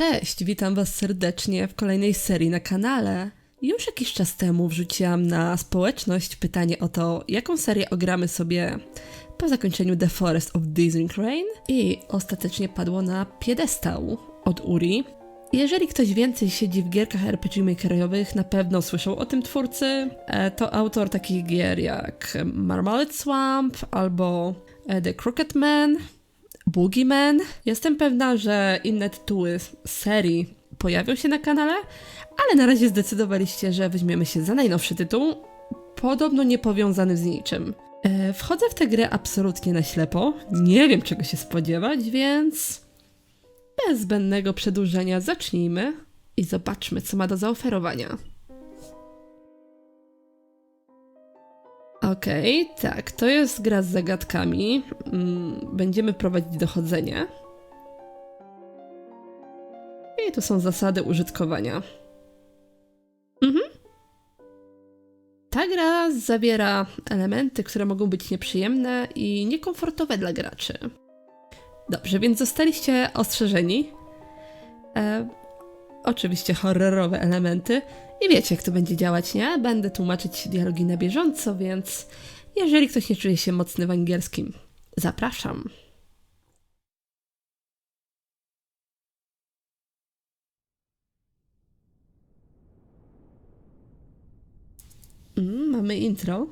Cześć, witam Was serdecznie w kolejnej serii na kanale. Już jakiś czas temu wrzuciłam na społeczność pytanie o to, jaką serię ogramy sobie po zakończeniu The Forest of Disney Crane i ostatecznie padło na piedestał od Uri. Jeżeli ktoś więcej siedzi w gierkach RPG Makerowych, na pewno słyszał o tym twórcy. E, To autor takich gier jak Marmalade Swamp albo e, The Crooked Man, Boogeyman. Jestem pewna, że inne tytuły z serii pojawią się na kanale, ale na razie zdecydowaliście, że weźmiemy się za najnowszy tytuł, podobno niepowiązany z niczym. E, wchodzę w tę grę absolutnie na ślepo, nie wiem czego się spodziewać, więc bez zbędnego przedłużenia zacznijmy i zobaczmy, co ma do zaoferowania. Okej, tak, to jest gra z zagadkami. Mm, Będziemy prowadzić dochodzenie. I tu są zasady użytkowania. Mhm. Ta gra zawiera elementy, które mogą być nieprzyjemne i niekomfortowe dla graczy. Dobrze, więc zostaliście ostrzeżeni. E, oczywiście horrorowe elementy. I wiecie, jak to będzie działać, nie? Będę tłumaczyć dialogi na bieżąco, więc jeżeli ktoś nie czuje się mocny w angielskim, zapraszam. Mm, mamy intro.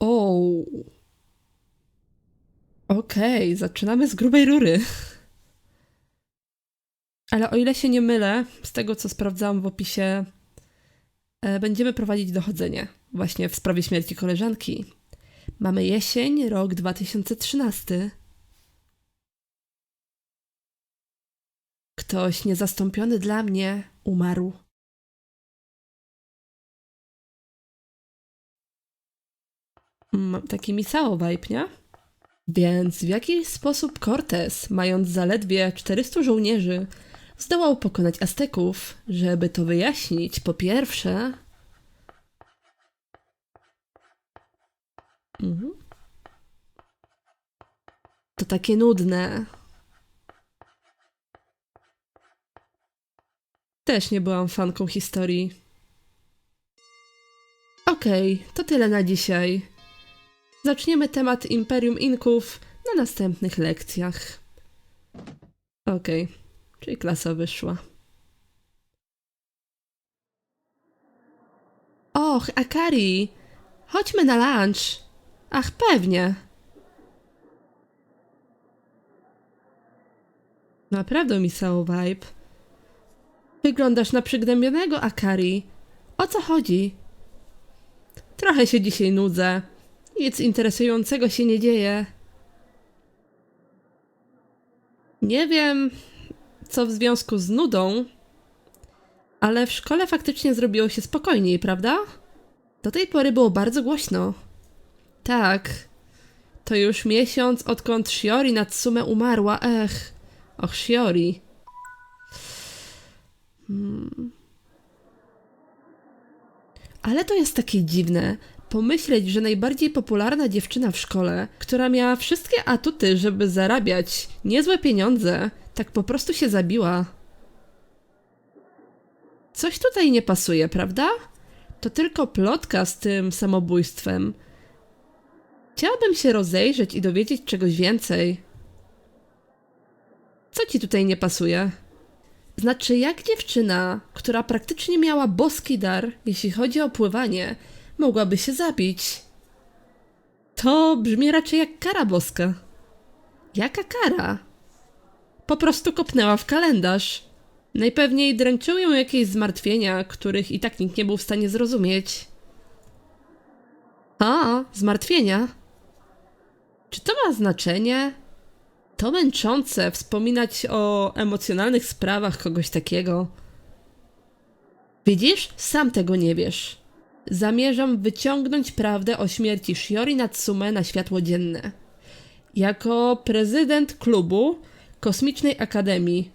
O. Okej, zaczynamy z grubej rury. Ale o ile się nie mylę, z tego co sprawdzałam w opisie, e, będziemy prowadzić dochodzenie właśnie w sprawie śmierci koleżanki. Mamy jesień, rok 2013. Ktoś niezastąpiony dla mnie umarł. Mam taki Misao vibe, nie? Więc w jaki sposób Cortez, mając zaledwie 400 żołnierzy, zdołał pokonać Azteków? Żeby to wyjaśnić, po pierwsze... Mhm. To takie nudne. Też nie byłam fanką historii. Okej, to tyle na dzisiaj. Zaczniemy temat Imperium Inków na następnych lekcjach. Okej, czyli klasa wyszła. Och, Akari, chodźmy na lunch. Ach, pewnie. Naprawdę mi Sao vibe. Wyglądasz na przygnębionego, Akari. O co chodzi? Trochę się dzisiaj nudzę. Nic interesującego się nie dzieje. Nie wiem, co w związku z nudą, ale w szkole faktycznie zrobiło się spokojniej, prawda? Do tej pory było bardzo głośno. Tak. To już miesiąc, odkąd Shiori Natsume umarła. Ech. Och, Shiori. Ale to jest takie dziwne. Pomyśleć, że najbardziej popularna dziewczyna w szkole, która miała wszystkie atuty, żeby zarabiać niezłe pieniądze, tak po prostu się zabiła. Coś tutaj nie pasuje, prawda? To tylko plotka z tym samobójstwem. Chciałabym się rozejrzeć i dowiedzieć czegoś więcej. Co ci tutaj nie pasuje? Znaczy, jak dziewczyna, która praktycznie miała boski dar, jeśli chodzi o pływanie, mogłaby się zabić? To brzmi raczej jak kara boska. Jaka kara? Po prostu kopnęła w kalendarz. Najpewniej dręczyły ją jakieś zmartwienia, których i tak nikt nie był w stanie zrozumieć. A, zmartwienia? Czy to ma znaczenie? To męczące wspominać o emocjonalnych sprawach kogoś takiego. Widzisz? Sam tego nie wiesz. Zamierzam wyciągnąć prawdę o śmierci Shiori Natsume na światło dzienne. Jako prezydent klubu Kosmicznej Akademii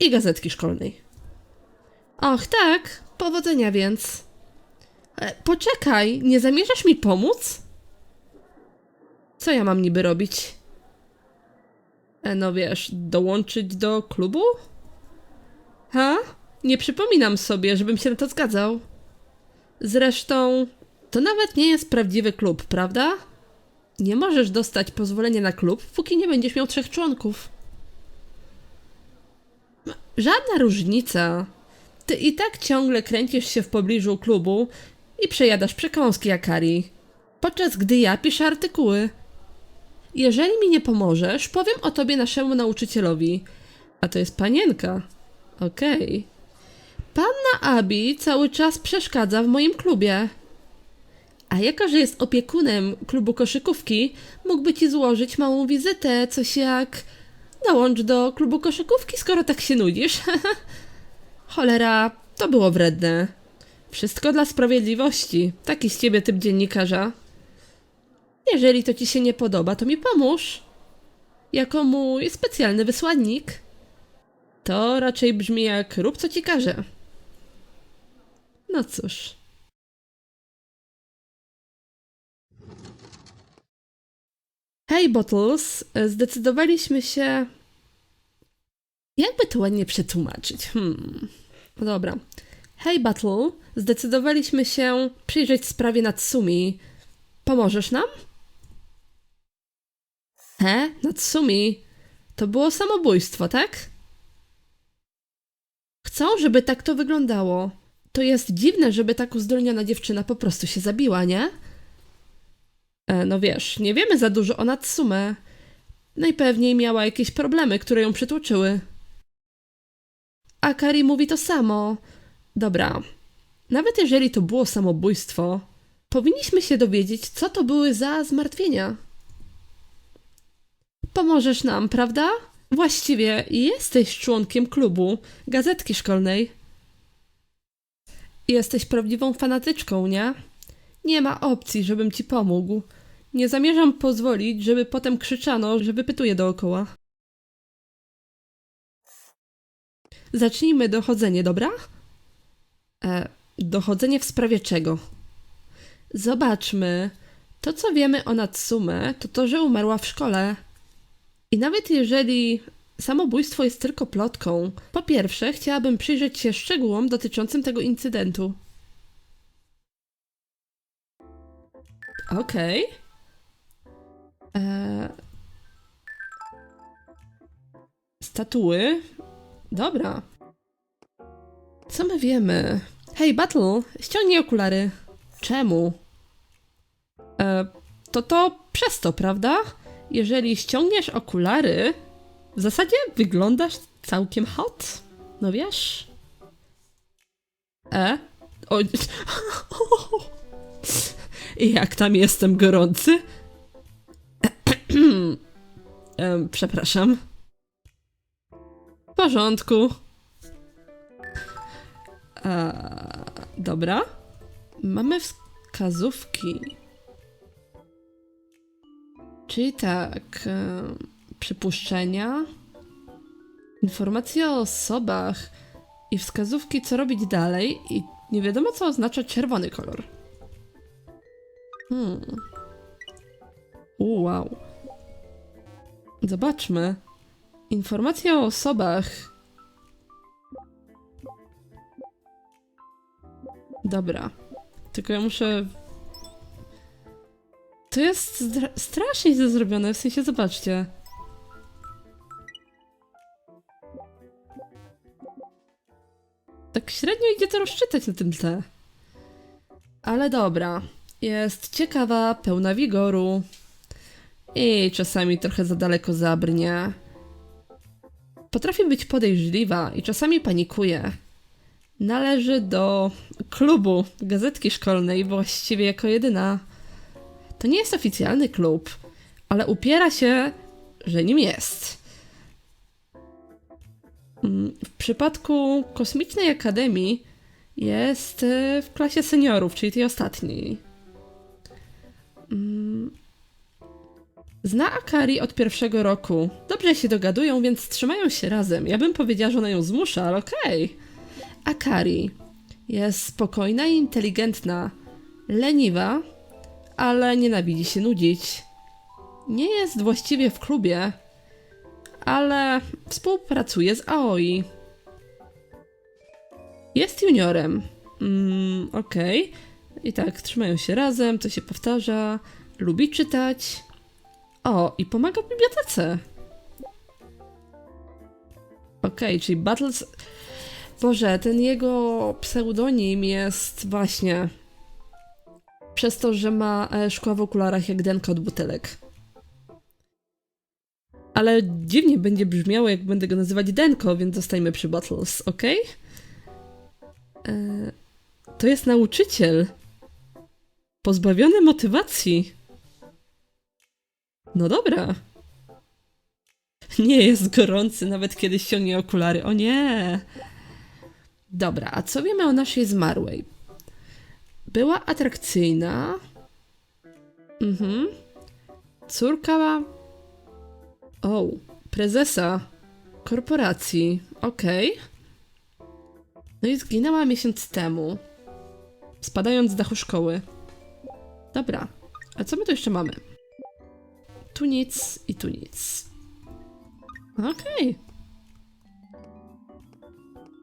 i gazetki szkolnej. Och, tak, powodzenia więc. E, poczekaj, nie zamierzasz mi pomóc? Co ja mam niby robić? E, no wiesz, dołączyć do klubu? Ha? Nie przypominam sobie, żebym się na to zgadzał. Zresztą, to nawet nie jest prawdziwy klub, prawda? Nie możesz dostać pozwolenia na klub, póki nie będziesz miał trzech członków. Żadna różnica. Ty i tak ciągle kręcisz się w pobliżu klubu i przejadasz przekąski Akari, podczas gdy ja piszę artykuły. Jeżeli mi nie pomożesz, powiem o tobie naszemu nauczycielowi. A to jest panienka. Okej. Panna Abi cały czas przeszkadza w moim klubie. A jako, że jest opiekunem klubu koszykówki, mógłby ci złożyć małą wizytę, coś jak dołącz do klubu koszykówki, skoro tak się nudzisz. Cholera, to było wredne. Wszystko dla sprawiedliwości. Taki z ciebie typ dziennikarza. Jeżeli to ci się nie podoba, to mi pomóż. Jako mój specjalny wysłannik. To raczej brzmi jak rób co ci każe. No cóż. Hej, Bottles, zdecydowaliśmy się. Jakby to ładnie przetłumaczyć? Hmm. No dobra. Hej, Battle, zdecydowaliśmy się przyjrzeć sprawie Natsumi. Pomożesz nam? He? Natsumi? To było samobójstwo, tak? Chcą, żeby tak to wyglądało. To jest dziwne, żeby tak uzdolniona dziewczyna po prostu się zabiła, nie? E, no wiesz, nie wiemy za dużo o Natsume. Najpewniej miała jakieś problemy, które ją przytłoczyły. Akari mówi to samo. Dobra, nawet jeżeli to było samobójstwo, powinniśmy się dowiedzieć, co to były za zmartwienia. Pomożesz nam, prawda? Właściwie jesteś członkiem klubu, gazetki szkolnej. Jesteś prawdziwą fanatyczką, nie? Nie ma opcji, żebym ci pomógł. Nie zamierzam pozwolić, żeby potem krzyczano, że wypytuję dookoła. Zacznijmy dochodzenie, dobra? E, dochodzenie w sprawie czego? Zobaczmy. To, co wiemy o Natsume, to to, że umarła w szkole. I nawet jeżeli samobójstwo jest tylko plotką, po pierwsze chciałabym przyjrzeć się szczegółom dotyczącym tego incydentu. Okej. Eee, Statuły. Dobra. Co my wiemy? Hej, Battle, ściągnij okulary. Czemu? E, to to przez to, prawda? Jeżeli ściągniesz okulary, w zasadzie wyglądasz całkiem hot. No wiesz? E? O, jak tam jestem gorący? Przepraszam. W porządku. A, dobra. Mamy wskazówki. Czyli tak. E, przypuszczenia. Informacje o osobach i wskazówki, co robić dalej, i nie wiadomo, co oznacza czerwony kolor. Hmm. Wow. Zobaczmy. Informacje o osobach. Dobra. Tylko ja muszę. To jest strasznie zrobione, w sensie zobaczcie. Tak średnio idzie to rozczytać na tym tle. Ale dobra. Jest ciekawa, pełna wigoru. I czasami trochę za daleko zabrnie. Potrafi być podejrzliwa i czasami panikuje. Należy do klubu gazetki szkolnej właściwie jako jedyna. To nie jest oficjalny klub, ale upiera się, że nim jest. W przypadku Kosmicznej Akademii jest y, w klasie seniorów, czyli tej ostatniej. Mm. Zna Akari od pierwszego roku. Dobrze się dogadują, więc trzymają się razem. Ja bym powiedziała, że ona ją zmusza, ale okej. Akari jest spokojna i inteligentna, leniwa, ale nienawidzi się nudzić. Nie jest właściwie w klubie, ale współpracuje z Aoi. Jest juniorem. Mm, Okej. I tak, trzymają się razem, to się powtarza. Lubi czytać. O, i pomaga w bibliotece. Okej, czyli Battles. Boże, ten jego pseudonim jest właśnie. Przez to, że ma e, szkła w okularach jak denka od butelek. Ale dziwnie będzie brzmiało, jak będę go nazywać Denko, więc zostajmy przy Battles, ok? E, to jest nauczyciel. Pozbawiony motywacji. No dobra. Nie jest gorący, nawet kiedy ściągnie okulary. O nie! Dobra, a co wiemy o naszej zmarłej? Była atrakcyjna. Mhm. Córka. O, prezesa korporacji. Okej. No i zginęła miesiąc temu. Spadając z dachu szkoły. Dobra. A co my tu jeszcze mamy? Tu nic i tu nic. Okej.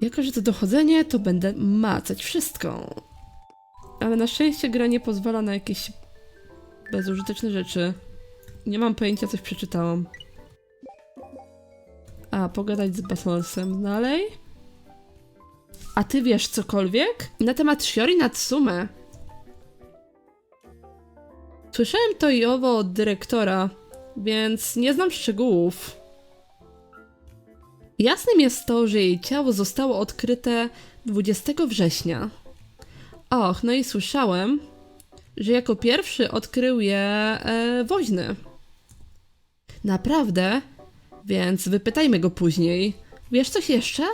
Jako, że to dochodzenie, to będę macać wszystko. Ale na szczęście gra nie pozwala na jakieś bezużyteczne rzeczy. Nie mam pojęcia, coś przeczytałam. A, pogadać z Basolsem dalej. A ty wiesz cokolwiek? Na temat Shiori Natsume. Słyszałem to i owo od dyrektora, więc nie znam szczegółów. Jasnym jest to, że jej ciało zostało odkryte 20 września. Och, no i słyszałem, że jako pierwszy odkrył je e, woźny. Naprawdę? Więc wypytajmy go później. Wiesz coś jeszcze?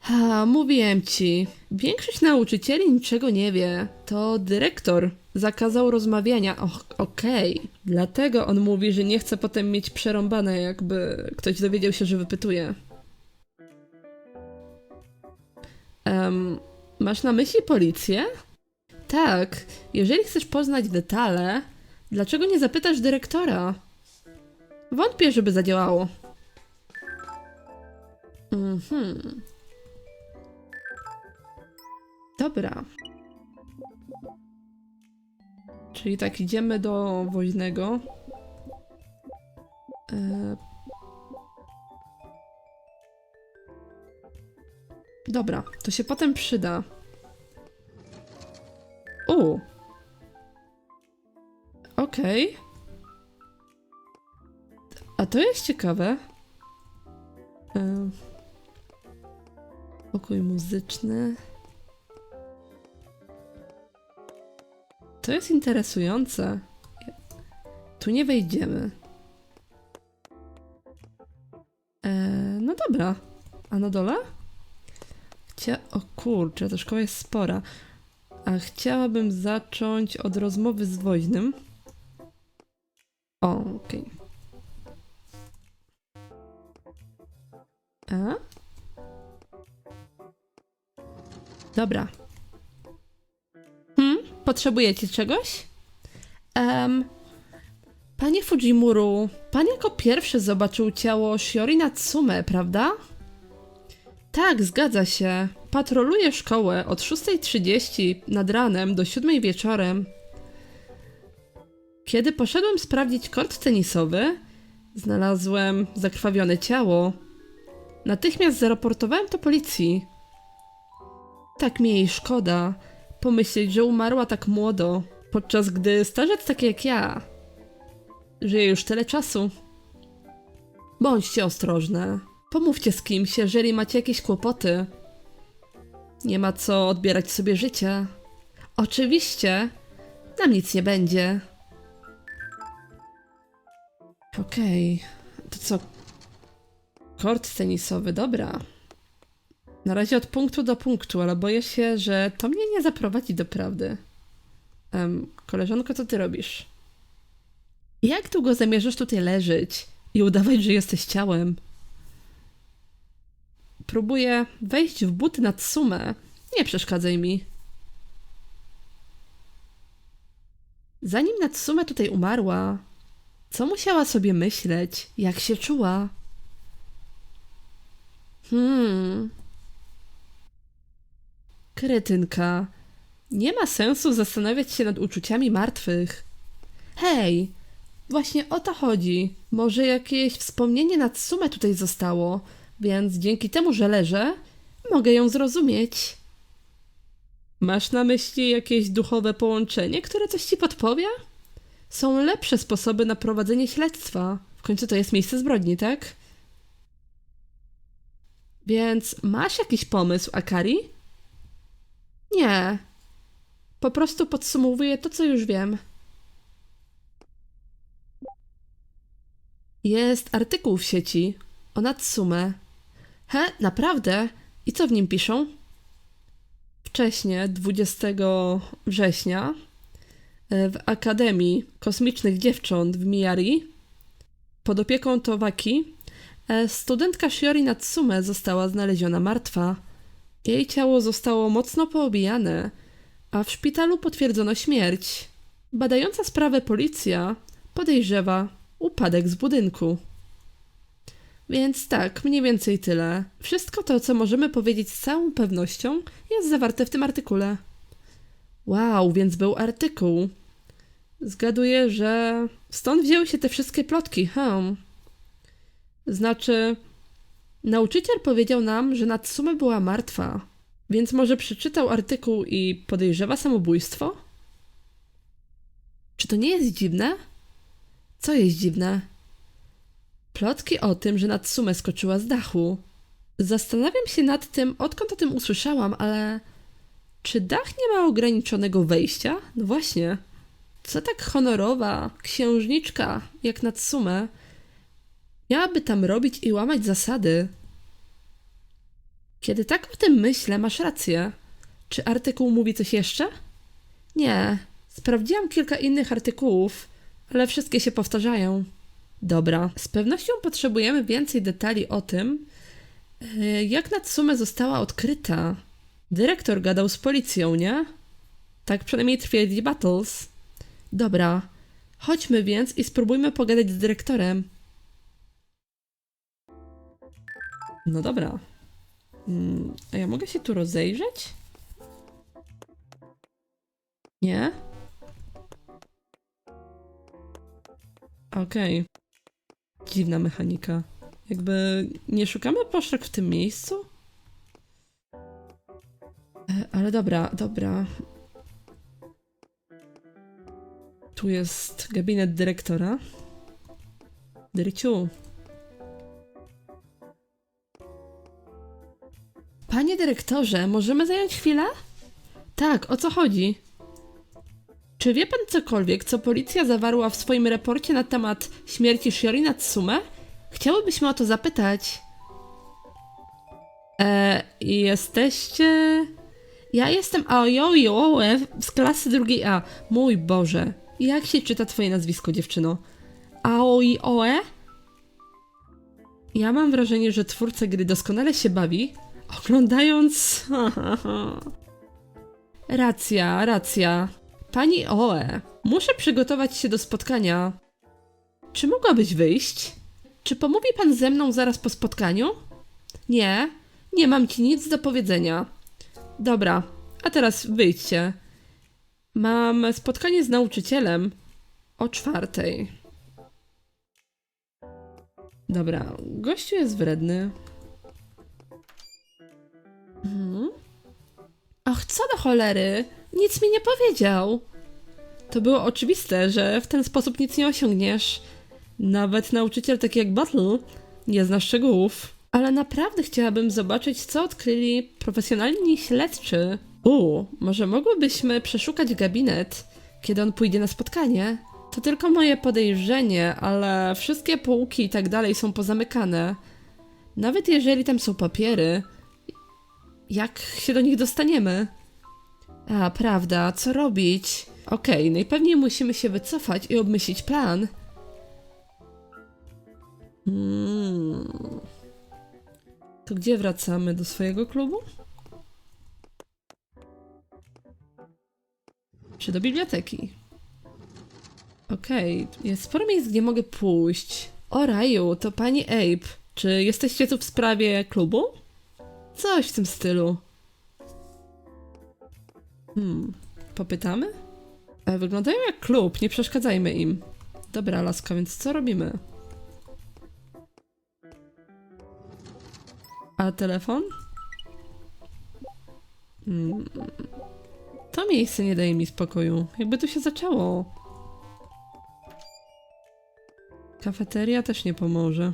Ha, mówiłem ci. Większość nauczycieli niczego nie wie. To dyrektor zakazał rozmawiania. Och, okej. Dlatego on mówi, że nie chce potem mieć przerąbane, jakby ktoś dowiedział się, że wypytuje. Em, masz na myśli policję? Tak. Jeżeli chcesz poznać detale, dlaczego nie zapytasz dyrektora? Wątpię, żeby zadziałało. Mhm. Dobra. Czyli tak idziemy do woźnego. E... Dobra, to się potem przyda. U. Okej. A to jest ciekawe. E... Pokój muzyczny. To jest interesujące. Tu nie wejdziemy. E, no dobra. A na dole? Chcia... O kurczę, ta szkoła jest spora. A chciałabym zacząć od rozmowy z woźnym. Okej. A? Dobra. Hmm? Potrzebujecie czegoś? Em, panie Fujimuru, pan jako pierwszy zobaczył ciało Shiori Natsume, prawda? Tak, zgadza się. Patroluję szkołę od 6.30 nad ranem do 7.00 wieczorem. Kiedy poszedłem sprawdzić kort tenisowy, znalazłem zakrwawione ciało. Natychmiast zaraportowałem to policji. Tak mi jej szkoda pomyśleć, że umarła tak młodo, podczas gdy starzec taki jak ja żyje już tyle czasu. Bądźcie ostrożne. Pomówcie z kimś, jeżeli macie jakieś kłopoty. Nie ma co odbierać sobie życia. Oczywiście, nam nic nie będzie. Okej, to co? Kort tenisowy, dobra. Na razie od punktu do punktu, ale boję się, że to mnie nie zaprowadzi do prawdy. Um, koleżanko, co ty robisz? Jak długo zamierzasz tutaj leżeć i udawać, że jesteś ciałem? Próbuję wejść w buty nad sumę. Nie przeszkadzaj mi. Zanim Natsume tutaj umarła, Co musiała sobie myśleć? Jak się czuła? Hmm. Kretynka. Nie ma sensu zastanawiać się nad uczuciami martwych. Hej, właśnie o to chodzi. Może jakieś wspomnienie nad sumę tutaj zostało, więc dzięki temu, że leżę, mogę ją zrozumieć. Masz na myśli jakieś duchowe połączenie, które coś ci podpowie? Są lepsze sposoby na prowadzenie śledztwa. W końcu to jest miejsce zbrodni, tak? Więc masz jakiś pomysł, Akari? Nie. Po prostu podsumowuję to, co już wiem. Jest artykuł w sieci o Natsume. He, naprawdę? I co w nim piszą? Wcześniej, 20 września, w Akademii Kosmicznych Dziewcząt w Miyari, pod opieką Towaki, e, studentka Shiori Natsume została znaleziona martwa. Jej ciało zostało mocno poobijane, a w szpitalu potwierdzono śmierć. Badająca sprawę policja podejrzewa upadek z budynku. Więc tak, mniej więcej tyle. Wszystko to, co możemy powiedzieć z całą pewnością, jest zawarte w tym artykule. Wow, więc był artykuł. Zgaduję, że stąd wzięły się te wszystkie plotki, hmm. Znaczy, nauczyciel powiedział nam, że Natsume była martwa, więc może przeczytał artykuł i podejrzewa samobójstwo? Czy to nie jest dziwne? Co jest dziwne? Plotki o tym, że Natsume skoczyła z dachu. Zastanawiam się nad tym, odkąd o tym usłyszałam, ale czy dach nie ma ograniczonego wejścia? No właśnie. Co tak honorowa księżniczka jak Natsume miałaby tam robić i łamać zasady? Kiedy tak o tym myślę, masz rację. Czy artykuł mówi coś jeszcze? Nie. Sprawdziłam kilka innych artykułów, ale wszystkie się powtarzają. Dobra, z pewnością potrzebujemy więcej detali o tym, e, jak Natsume została odkryta. Dyrektor gadał z policją, nie? Tak przynajmniej twierdzi Battles. Dobra, chodźmy więc i spróbujmy pogadać z dyrektorem. No dobra. Mm, a ja mogę się tu rozejrzeć? Nie? Okej. Dziwna mechanika. Jakby nie szukamy poszlak w tym miejscu? E, Ale dobra, dobra. Tu jest gabinet dyrektora. Dyryciu. Panie dyrektorze, możemy zająć chwilę? Tak, o co chodzi? Czy wie pan cokolwiek, co policja zawarła w swoim raporcie na temat śmierci Shiori Natsume? Chciałybyśmy o to zapytać. E, jesteście... Ja jestem Aoi Oe z klasy drugiej A. Mój Boże, jak się czyta twoje nazwisko, dziewczyno? Aoi Oe? Ja mam wrażenie, że twórca gry doskonale się bawi, oglądając... racja, racja. Pani Oe, muszę przygotować się do spotkania. Czy mogłabyś wyjść? Czy pomówi pan ze mną zaraz po spotkaniu? Nie, nie mam ci nic do powiedzenia. Dobra, a teraz wyjdźcie. Mam spotkanie z nauczycielem o czwartej. Dobra, gościu jest wredny. Mhm. Och, co do cholery? Nic mi nie powiedział. To było oczywiste, że w ten sposób nic nie osiągniesz. Nawet nauczyciel taki jak Battle nie zna szczegółów. Ale naprawdę chciałabym zobaczyć, co odkryli profesjonalni śledczy. U, może mogłybyśmy przeszukać gabinet, kiedy on pójdzie na spotkanie? To tylko moje podejrzenie, ale wszystkie półki i tak dalej są pozamykane. Nawet jeżeli tam są papiery, jak się do nich dostaniemy? A, prawda, co robić? Okej, najpewniej musimy się wycofać i obmyślić plan. Hmm. To gdzie wracamy? Do swojego klubu? Czy do biblioteki? Okej, jest sporo miejsc, gdzie mogę pójść. O raju, to pani Abe. Czy jesteście tu w sprawie klubu? Coś w tym stylu. Hmm, popytamy? E, wyglądają jak klub, nie przeszkadzajmy im. Dobra, laska, więc co robimy? A telefon? Hmm. To miejsce nie daje mi spokoju. Jakby tu się zaczęło. Kafeteria też nie pomoże.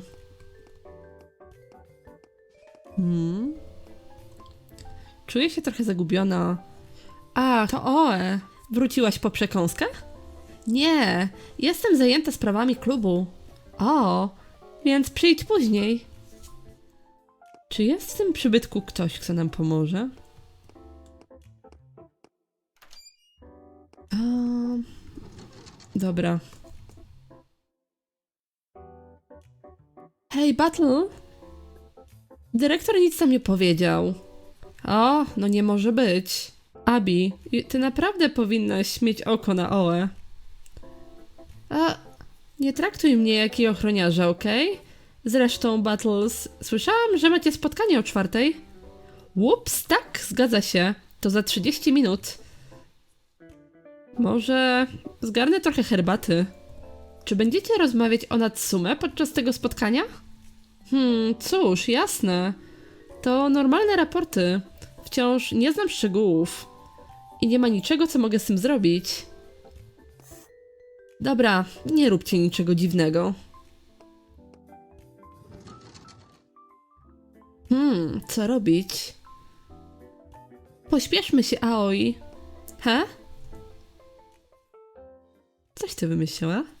Hmm. Czuję się trochę zagubiona. A, to Oe. Wróciłaś po przekąskę? Nie, jestem zajęta sprawami klubu. O, więc przyjdź później. Czy jest w tym przybytku ktoś, kto nam pomoże? Dobra. Hej, Battle! Dyrektor nic nam nie powiedział. O, no nie może być. Abi, ty naprawdę powinnaś mieć oko na Oe. A, nie traktuj mnie jak i ochroniarza, okej? Zresztą, Battles, słyszałam, że macie spotkanie o czwartej. Ups, tak, zgadza się. To za 30 minut. Może zgarnę trochę herbaty. Czy będziecie rozmawiać o Natsume podczas tego spotkania? Hmm, cóż, jasne. To normalne raporty. Wciąż nie znam szczegółów. I nie ma niczego, co mogę z tym zrobić. Dobra, nie róbcie niczego dziwnego. Hmm, co robić? Pośpieszmy się, Aoi. He? Coś ty wymyśliła?